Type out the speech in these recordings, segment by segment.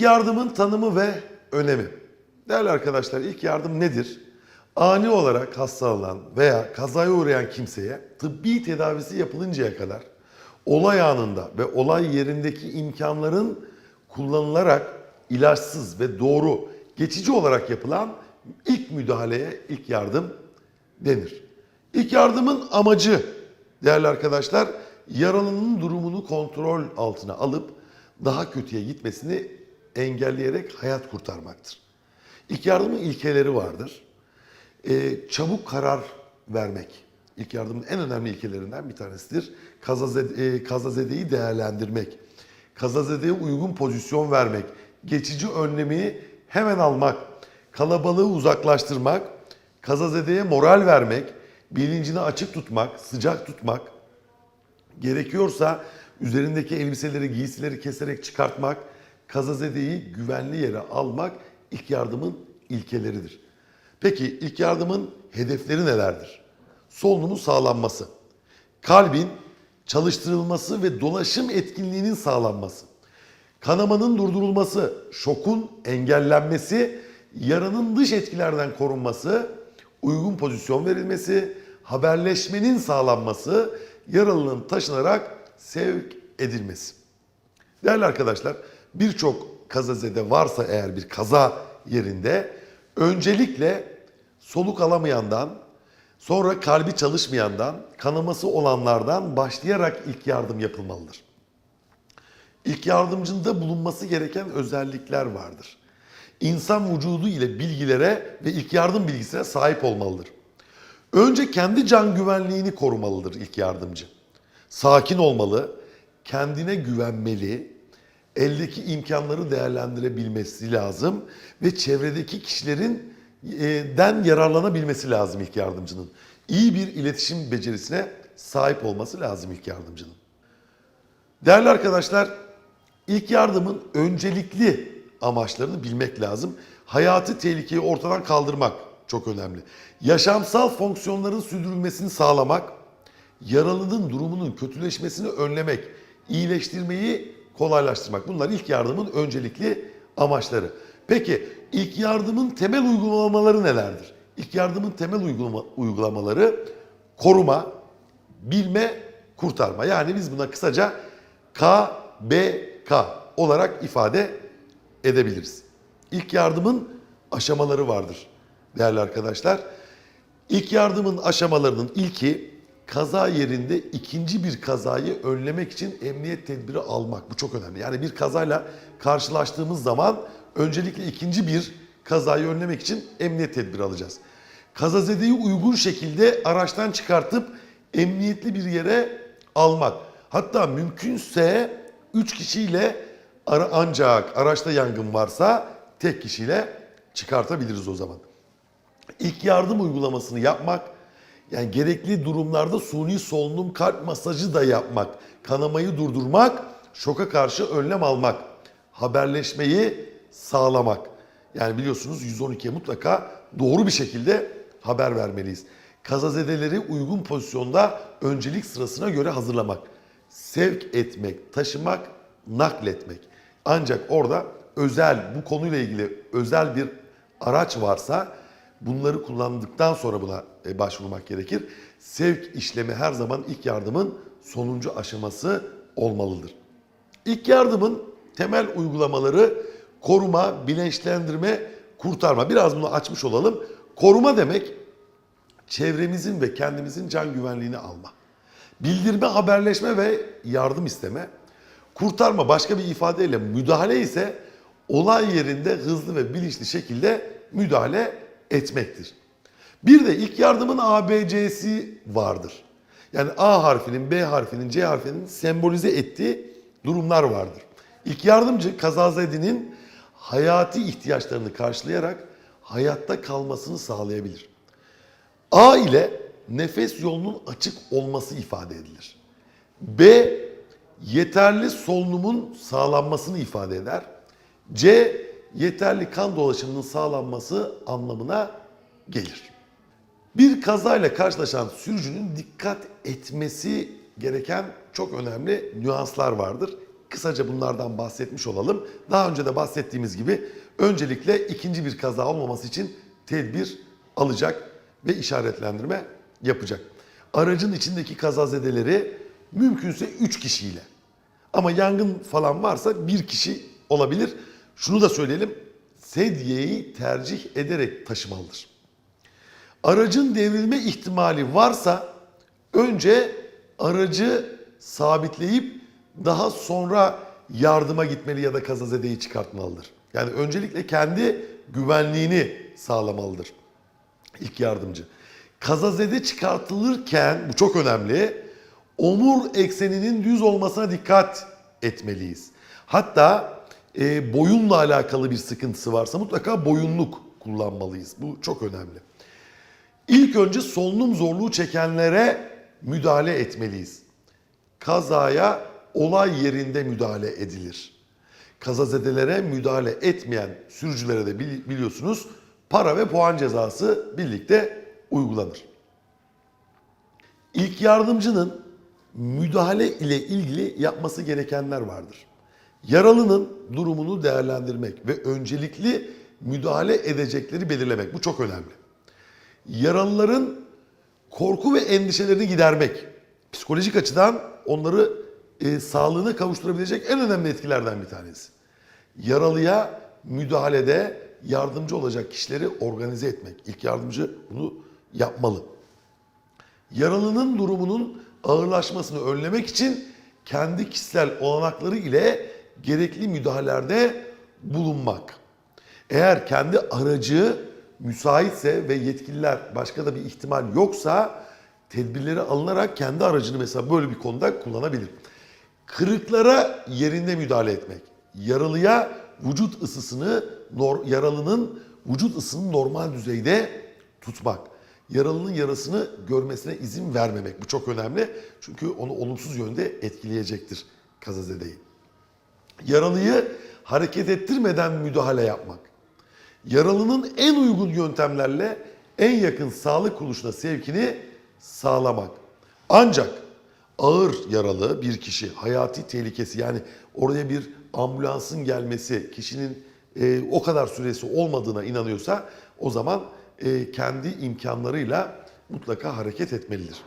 İlk yardımın tanımı ve önemi. Değerli arkadaşlar ilk yardım nedir? Ani olarak hastalanan veya kazaya uğrayan kimseye tıbbi tedavisi yapılıncaya kadar olay anında ve olay yerindeki imkanların kullanılarak ilaçsız ve doğru geçici olarak yapılan ilk müdahaleye ilk yardım denir. İlk yardımın amacı değerli arkadaşlar yaralının durumunu kontrol altına alıp daha kötüye gitmesini engelleyerek hayat kurtarmaktır. İlk yardımın ilkeleri vardır. Ee, çabuk karar vermek. İlk yardımın en önemli ilkelerinden bir tanesidir. Kazazede, e, kazazedeyi değerlendirmek. Kazazedeye uygun pozisyon vermek. Geçici önlemi hemen almak. Kalabalığı uzaklaştırmak. Kazazedeye moral vermek. Bilincini açık tutmak, sıcak tutmak. Gerekiyorsa üzerindeki elbiseleri, giysileri keserek çıkartmak, kazazedeyi güvenli yere almak ilk yardımın ilkeleridir. Peki ilk yardımın hedefleri nelerdir? Solunumun sağlanması, kalbin çalıştırılması ve dolaşım etkinliğinin sağlanması, kanamanın durdurulması, şokun engellenmesi, yaranın dış etkilerden korunması, uygun pozisyon verilmesi, haberleşmenin sağlanması, yaralının taşınarak sevk edilmesi. Değerli arkadaşlar, birçok kazazede varsa eğer bir kaza yerinde öncelikle soluk alamayandan, sonra kalbi çalışmayandan, kanaması olanlardan başlayarak ilk yardım yapılmalıdır. İlk yardımcında bulunması gereken özellikler vardır. İnsan vücudu ile bilgilere ve ilk yardım bilgisine sahip olmalıdır. Önce kendi can güvenliğini korumalıdır ilk yardımcı. Sakin olmalı, kendine güvenmeli, eldeki imkanları değerlendirebilmesi lazım ve çevredeki kişilerin e, den yararlanabilmesi lazım ilk yardımcının. İyi bir iletişim becerisine sahip olması lazım ilk yardımcının. Değerli arkadaşlar, ilk yardımın öncelikli amaçlarını bilmek lazım. Hayatı tehlikeyi ortadan kaldırmak çok önemli. Yaşamsal fonksiyonların sürdürülmesini sağlamak, yaralının durumunun kötüleşmesini önlemek, iyileştirmeyi kolaylaştırmak. Bunlar ilk yardımın öncelikli amaçları. Peki ilk yardımın temel uygulamaları nelerdir? İlk yardımın temel uygulama, uygulamaları koruma, bilme, kurtarma. Yani biz buna kısaca KBK olarak ifade edebiliriz. İlk yardımın aşamaları vardır değerli arkadaşlar. İlk yardımın aşamalarının ilki kaza yerinde ikinci bir kazayı önlemek için emniyet tedbiri almak. Bu çok önemli. Yani bir kazayla karşılaştığımız zaman öncelikle ikinci bir kazayı önlemek için emniyet tedbiri alacağız. Kazazedeyi uygun şekilde araçtan çıkartıp emniyetli bir yere almak. Hatta mümkünse 3 kişiyle ara ancak araçta yangın varsa tek kişiyle çıkartabiliriz o zaman. İlk yardım uygulamasını yapmak, yani gerekli durumlarda suni solunum kalp masajı da yapmak, kanamayı durdurmak, şoka karşı önlem almak, haberleşmeyi sağlamak. Yani biliyorsunuz 112'ye mutlaka doğru bir şekilde haber vermeliyiz. Kazazedeleri uygun pozisyonda öncelik sırasına göre hazırlamak, sevk etmek, taşımak, nakletmek. Ancak orada özel bu konuyla ilgili özel bir araç varsa bunları kullandıktan sonra buna e, başvurmak gerekir. Sevk işlemi her zaman ilk yardımın sonuncu aşaması olmalıdır. İlk yardımın temel uygulamaları koruma, bilinçlendirme, kurtarma. Biraz bunu açmış olalım. Koruma demek çevremizin ve kendimizin can güvenliğini alma. Bildirme, haberleşme ve yardım isteme. Kurtarma başka bir ifadeyle müdahale ise olay yerinde hızlı ve bilinçli şekilde müdahale etmektir. Bir de ilk yardımın ABC'si vardır. Yani A harfinin, B harfinin, C harfinin sembolize ettiği durumlar vardır. İlk yardımcı kazazedenin hayati ihtiyaçlarını karşılayarak hayatta kalmasını sağlayabilir. A ile nefes yolunun açık olması ifade edilir. B yeterli solunumun sağlanmasını ifade eder. C yeterli kan dolaşımının sağlanması anlamına gelir. Bir kazayla karşılaşan sürücünün dikkat etmesi gereken çok önemli nüanslar vardır. Kısaca bunlardan bahsetmiş olalım. Daha önce de bahsettiğimiz gibi öncelikle ikinci bir kaza olmaması için tedbir alacak ve işaretlendirme yapacak. Aracın içindeki kazazedeleri mümkünse 3 kişiyle ama yangın falan varsa bir kişi olabilir. Şunu da söyleyelim. Sedyeyi tercih ederek taşımalıdır. Aracın devrilme ihtimali varsa önce aracı sabitleyip daha sonra yardıma gitmeli ya da kazazedeyi çıkartmalıdır. Yani öncelikle kendi güvenliğini sağlamalıdır ilk yardımcı. Kazazede çıkartılırken bu çok önemli. Omur ekseninin düz olmasına dikkat etmeliyiz. Hatta e, boyunla alakalı bir sıkıntısı varsa mutlaka boyunluk kullanmalıyız. Bu çok önemli. İlk önce solunum zorluğu çekenlere müdahale etmeliyiz. Kazaya olay yerinde müdahale edilir. Kazazedelere müdahale etmeyen sürücülere de bili- biliyorsunuz para ve puan cezası birlikte uygulanır. İlk yardımcının müdahale ile ilgili yapması gerekenler vardır. Yaralının durumunu değerlendirmek ve öncelikli müdahale edecekleri belirlemek. Bu çok önemli. Yaralıların korku ve endişelerini gidermek. Psikolojik açıdan onları e, sağlığına kavuşturabilecek en önemli etkilerden bir tanesi. Yaralıya müdahalede yardımcı olacak kişileri organize etmek. İlk yardımcı bunu yapmalı. Yaralının durumunun ağırlaşmasını önlemek için kendi kişisel olanakları ile gerekli müdahalelerde bulunmak. Eğer kendi aracı müsaitse ve yetkililer başka da bir ihtimal yoksa tedbirleri alınarak kendi aracını mesela böyle bir konuda kullanabilir. Kırıklara yerinde müdahale etmek. Yaralıya vücut ısısını, yaralının vücut ısısını normal düzeyde tutmak. Yaralının yarasını görmesine izin vermemek. Bu çok önemli. Çünkü onu olumsuz yönde etkileyecektir kazazedeyi. Yaralıyı hareket ettirmeden müdahale yapmak. Yaralının en uygun yöntemlerle en yakın sağlık kuruluşuna sevkini sağlamak. Ancak ağır yaralı bir kişi hayati tehlikesi yani oraya bir ambulansın gelmesi kişinin e, o kadar süresi olmadığına inanıyorsa o zaman e, kendi imkanlarıyla mutlaka hareket etmelidir.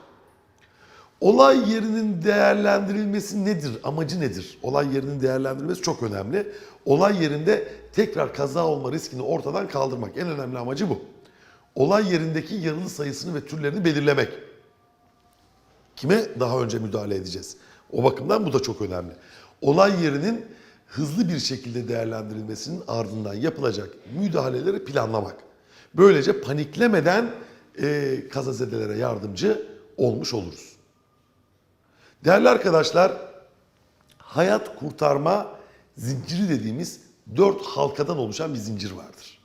Olay yerinin değerlendirilmesi nedir? Amacı nedir? Olay yerinin değerlendirilmesi çok önemli. Olay yerinde tekrar kaza olma riskini ortadan kaldırmak. En önemli amacı bu. Olay yerindeki yaralı sayısını ve türlerini belirlemek. Kime daha önce müdahale edeceğiz? O bakımdan bu da çok önemli. Olay yerinin hızlı bir şekilde değerlendirilmesinin ardından yapılacak müdahaleleri planlamak. Böylece paniklemeden e, kazazedelere yardımcı olmuş oluruz. Değerli arkadaşlar, hayat kurtarma zinciri dediğimiz dört halkadan oluşan bir zincir vardır.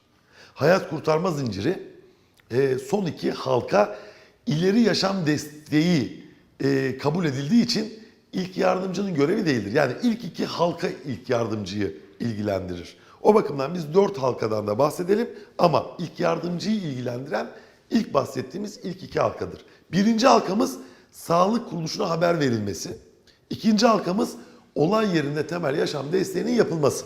Hayat kurtarma zinciri e, son iki halka ileri yaşam desteği e, kabul edildiği için ilk yardımcının görevi değildir. Yani ilk iki halka ilk yardımcıyı ilgilendirir. O bakımdan biz dört halkadan da bahsedelim ama ilk yardımcıyı ilgilendiren ilk bahsettiğimiz ilk iki halkadır. Birinci halkamız sağlık kuruluşuna haber verilmesi. İkinci halkamız olay yerinde temel yaşam desteğinin yapılması.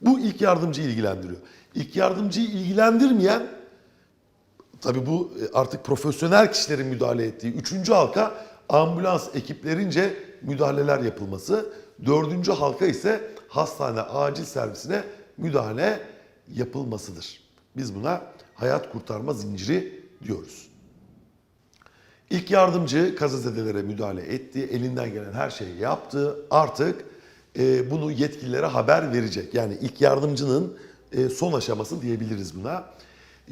Bu ilk yardımcıyı ilgilendiriyor. İlk yardımcıyı ilgilendirmeyen Tabii bu e, artık profesyonel kişilerin müdahale ettiği üçüncü halka ambulans ekiplerince müdahaleler yapılması. Dördüncü halka ise hastane acil servisine müdahale yapılmasıdır. Biz buna hayat kurtarma zinciri diyoruz. İlk yardımcı kazazedelere müdahale etti, elinden gelen her şeyi yaptı. Artık e, bunu yetkililere haber verecek. Yani ilk yardımcının e, son aşaması diyebiliriz buna.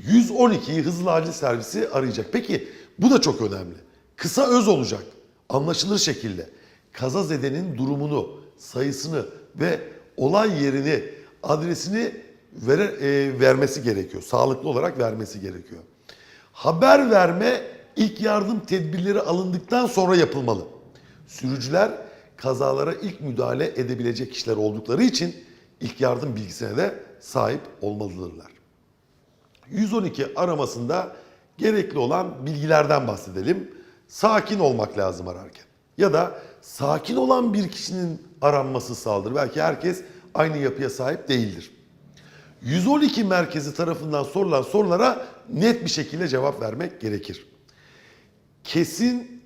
112'yi hızlı acil servisi arayacak. Peki bu da çok önemli. Kısa öz olacak. Anlaşılır şekilde. Kazazedenin durumunu, sayısını ve olay yerini, adresini vere, e, vermesi gerekiyor. Sağlıklı olarak vermesi gerekiyor. Haber verme ilk yardım tedbirleri alındıktan sonra yapılmalı. Sürücüler kazalara ilk müdahale edebilecek kişiler oldukları için ilk yardım bilgisine de sahip olmalıdırlar. 112 aramasında gerekli olan bilgilerden bahsedelim. Sakin olmak lazım ararken. Ya da sakin olan bir kişinin aranması sağladır. Belki herkes aynı yapıya sahip değildir. 112 merkezi tarafından sorulan sorulara net bir şekilde cevap vermek gerekir. Kesin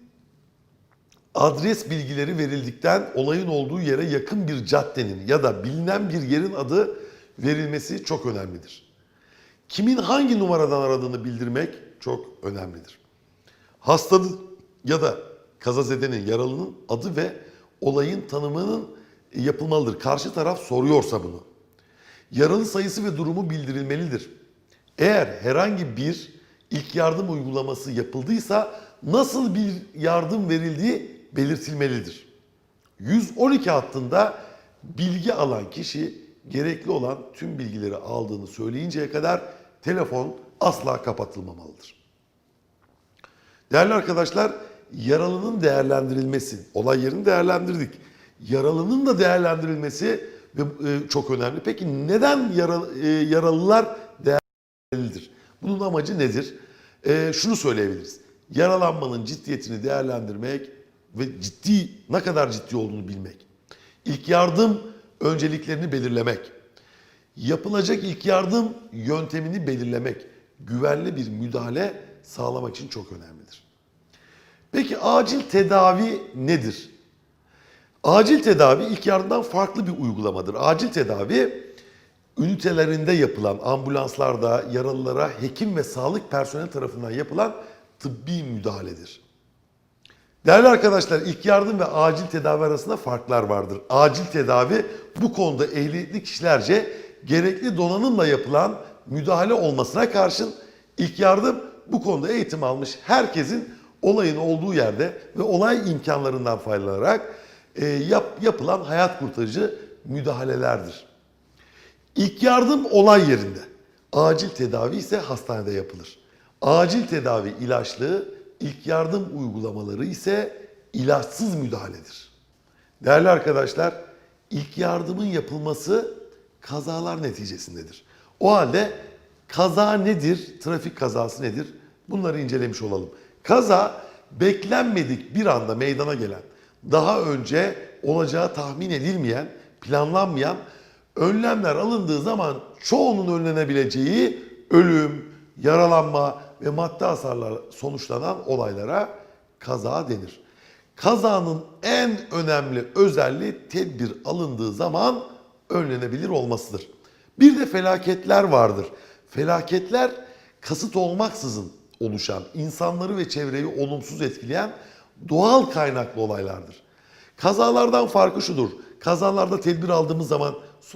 adres bilgileri verildikten olayın olduğu yere yakın bir caddenin ya da bilinen bir yerin adı verilmesi çok önemlidir. Kimin hangi numaradan aradığını bildirmek çok önemlidir. Hastanın ya da kazazedenin, yaralının adı ve olayın tanımının yapılmalıdır. Karşı taraf soruyorsa bunu. Yaralı sayısı ve durumu bildirilmelidir. Eğer herhangi bir ilk yardım uygulaması yapıldıysa nasıl bir yardım verildiği belirtilmelidir. 112 hattında bilgi alan kişi gerekli olan tüm bilgileri aldığını söyleyinceye kadar telefon asla kapatılmamalıdır. Değerli arkadaşlar, yaralının değerlendirilmesi, olay yerini değerlendirdik. Yaralının da değerlendirilmesi e, çok önemli. Peki neden e, yaralılar değerlendirildir? Bunun amacı nedir? E, şunu söyleyebiliriz. Yaralanmanın ciddiyetini değerlendirmek ve ciddi ne kadar ciddi olduğunu bilmek. İlk yardım önceliklerini belirlemek. Yapılacak ilk yardım yöntemini belirlemek, güvenli bir müdahale sağlamak için çok önemlidir. Peki acil tedavi nedir? Acil tedavi ilk yardımdan farklı bir uygulamadır. Acil tedavi ünitelerinde yapılan ambulanslarda yaralılara hekim ve sağlık personeli tarafından yapılan tıbbi müdahaledir. Değerli arkadaşlar ilk yardım ve acil tedavi arasında farklar vardır. Acil tedavi bu konuda ehliyetli kişilerce gerekli donanımla yapılan müdahale olmasına karşın ilk yardım bu konuda eğitim almış herkesin olayın olduğu yerde ve olay imkanlarından faydalanarak e, yap, yapılan hayat kurtarıcı müdahalelerdir. İlk yardım olay yerinde. Acil tedavi ise hastanede yapılır. Acil tedavi ilaçlı, ilk yardım uygulamaları ise ilaçsız müdahaledir. Değerli arkadaşlar, ilk yardımın yapılması kazalar neticesindedir. O halde kaza nedir, trafik kazası nedir? Bunları incelemiş olalım. Kaza beklenmedik bir anda meydana gelen, daha önce olacağı tahmin edilmeyen, planlanmayan önlemler alındığı zaman çoğunun önlenebileceği ölüm, yaralanma ve maddi hasarlar sonuçlanan olaylara kaza denir. Kazanın en önemli özelliği tedbir alındığı zaman önlenebilir olmasıdır. Bir de felaketler vardır. Felaketler kasıt olmaksızın oluşan, insanları ve çevreyi olumsuz etkileyen doğal kaynaklı olaylardır. Kazalardan farkı şudur. Kazalarda tedbir aldığımız zaman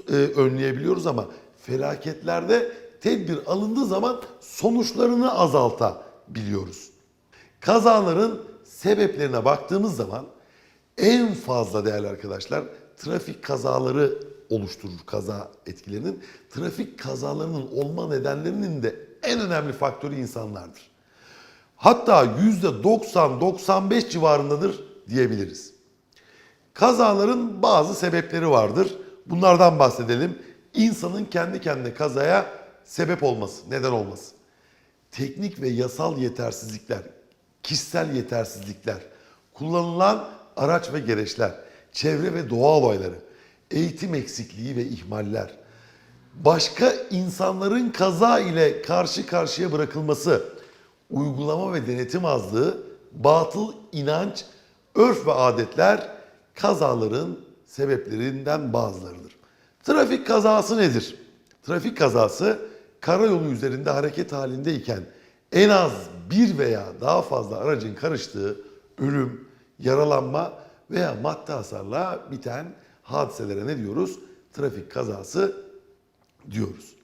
e, önleyebiliyoruz ama felaketlerde tedbir alındığı zaman sonuçlarını azaltabiliyoruz. Kazaların sebeplerine baktığımız zaman en fazla değerli arkadaşlar trafik kazaları oluşturur kaza etkilerinin. Trafik kazalarının olma nedenlerinin de en önemli faktörü insanlardır. Hatta %90-95 civarındadır diyebiliriz. Kazaların bazı sebepleri vardır. Bunlardan bahsedelim. İnsanın kendi kendine kazaya sebep olması, neden olması. Teknik ve yasal yetersizlikler, kişisel yetersizlikler, kullanılan araç ve gereçler, çevre ve doğa olayları, eğitim eksikliği ve ihmaller, başka insanların kaza ile karşı karşıya bırakılması, uygulama ve denetim azlığı, batıl inanç, örf ve adetler kazaların sebeplerinden bazılarıdır. Trafik kazası nedir? Trafik kazası karayolu üzerinde hareket halindeyken en az bir veya daha fazla aracın karıştığı ölüm, yaralanma veya maddi hasarla biten hadiselere ne diyoruz? Trafik kazası diyoruz.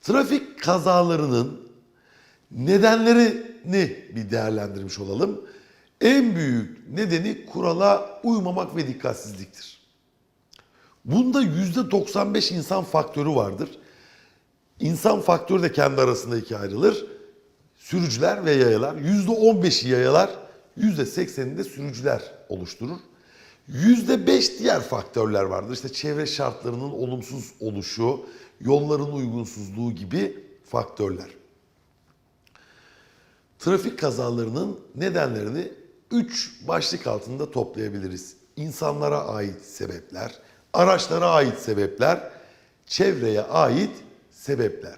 Trafik kazalarının nedenlerini bir değerlendirmiş olalım. En büyük nedeni kurala uymamak ve dikkatsizliktir. Bunda %95 insan faktörü vardır. İnsan faktörü de kendi arasında ikiye ayrılır. Sürücüler ve yayalar. %15'i yayalar, %80'i de sürücüler oluşturur. %5 diğer faktörler vardır. İşte çevre şartlarının olumsuz oluşu, yolların uygunsuzluğu gibi faktörler. Trafik kazalarının nedenlerini üç başlık altında toplayabiliriz. İnsanlara ait sebepler, araçlara ait sebepler, çevreye ait sebepler.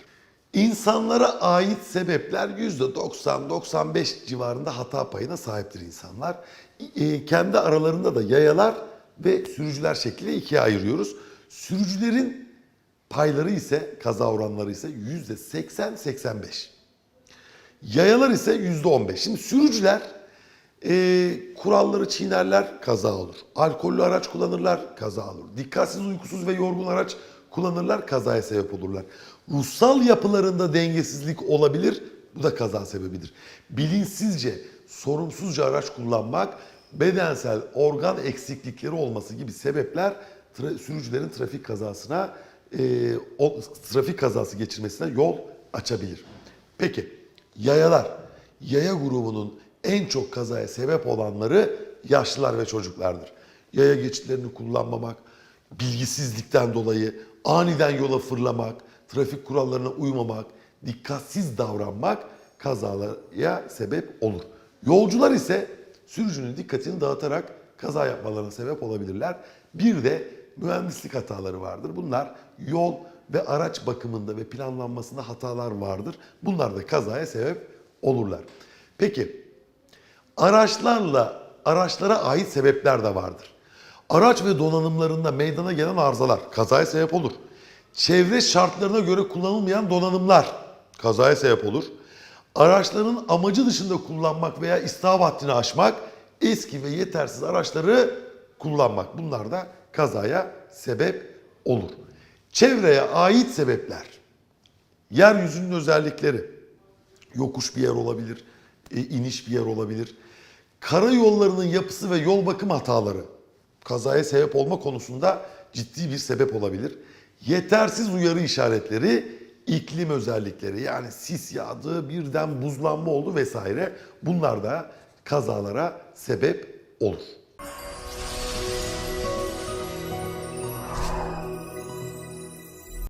İnsanlara ait sebepler %90-95 civarında hata payına sahiptir insanlar. E, kendi aralarında da yayalar ve sürücüler şekliyle ikiye ayırıyoruz. Sürücülerin payları ise, kaza oranları ise %80-85. Yayalar ise %15. Şimdi sürücüler e, kuralları çiğnerler, kaza olur. Alkollü araç kullanırlar, kaza olur. Dikkatsiz, uykusuz ve yorgun araç kullanırlar, kazaya sebep olurlar. Ruhsal yapılarında dengesizlik olabilir, bu da kaza sebebidir. Bilinçsizce, sorumsuzca araç kullanmak, bedensel organ eksiklikleri olması gibi sebepler tra- sürücülerin trafik kazasına, e, o, trafik kazası geçirmesine yol açabilir. Peki, yayalar. Yaya grubunun en çok kazaya sebep olanları yaşlılar ve çocuklardır. Yaya geçitlerini kullanmamak, bilgisizlikten dolayı aniden yola fırlamak, trafik kurallarına uymamak, dikkatsiz davranmak kazalara sebep olur. Yolcular ise sürücünün dikkatini dağıtarak kaza yapmalarına sebep olabilirler. Bir de mühendislik hataları vardır. Bunlar yol ve araç bakımında ve planlanmasında hatalar vardır. Bunlar da kazaya sebep olurlar. Peki araçlarla araçlara ait sebepler de vardır. Araç ve donanımlarında meydana gelen arızalar kazaya sebep olur. Çevre şartlarına göre kullanılmayan donanımlar kazaya sebep olur. Araçların amacı dışında kullanmak veya istihap haddini aşmak, eski ve yetersiz araçları kullanmak bunlar da kazaya sebep olur. Çevreye ait sebepler, yeryüzünün özellikleri, yokuş bir yer olabilir, e, iniş bir yer olabilir. Karayollarının yapısı ve yol bakım hataları kazaya sebep olma konusunda ciddi bir sebep olabilir. Yetersiz uyarı işaretleri, iklim özellikleri yani sis yağdı, birden buzlanma oldu vesaire bunlar da kazalara sebep olur.